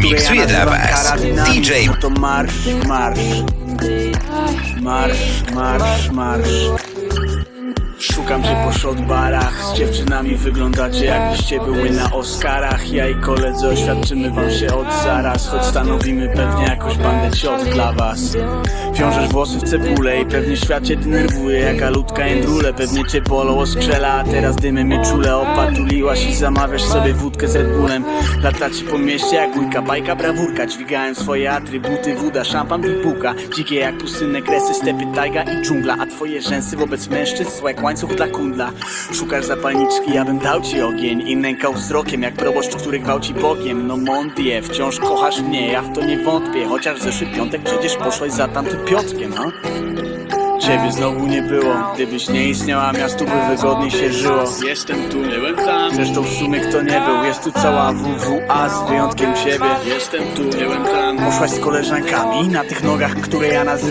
Miksuje dla was DJ to marsz, marsz. Marsz, marsz, marsz Szukam cię po shot barach Z dziewczynami wyglądacie jakbyście były na Oscarach. Ja i koledzy oświadczymy wam się od zaraz Choć stanowimy pewnie jakąś bandę ciot dla was. Wiążesz włosy w cebulę i pewnie świat cię denerwuje Jaka ludka jędrule, pewnie cię bolą oskrzela. A teraz dymy mnie czule opatuliłaś i zamawiasz sobie wódkę z Red Bullem. Lata ci po mieście jak bójka, bajka, brawurka. Dźwigają swoje atrybuty, woda, szampan i puka Dzikie jak pustynne kresy, stepy, tajga i dżungla. A twoje rzęsy wobec mężczyzn jak łańcuch dla kundla. Szukasz zapalniczki, ja bym dał ci ogień I nękał wzrokiem jak proboszcz, który gwałci Bogiem. No mondie, wciąż kochasz mnie, ja w to nie wątpię Chociaż zeszły piątek przecież poszłeś za tamtym Piotrkiem, no. Ciebie znowu nie było Gdybyś nie istniała, miastu by wygodniej się żyło. Jestem tu, byłem tam. Zresztą w sumie kto nie był Jest tu cała WWA z wyjątkiem ciebie Jestem tu, byłem tam. Poszłaś z koleżankami Na tych nogach, które ja nazywam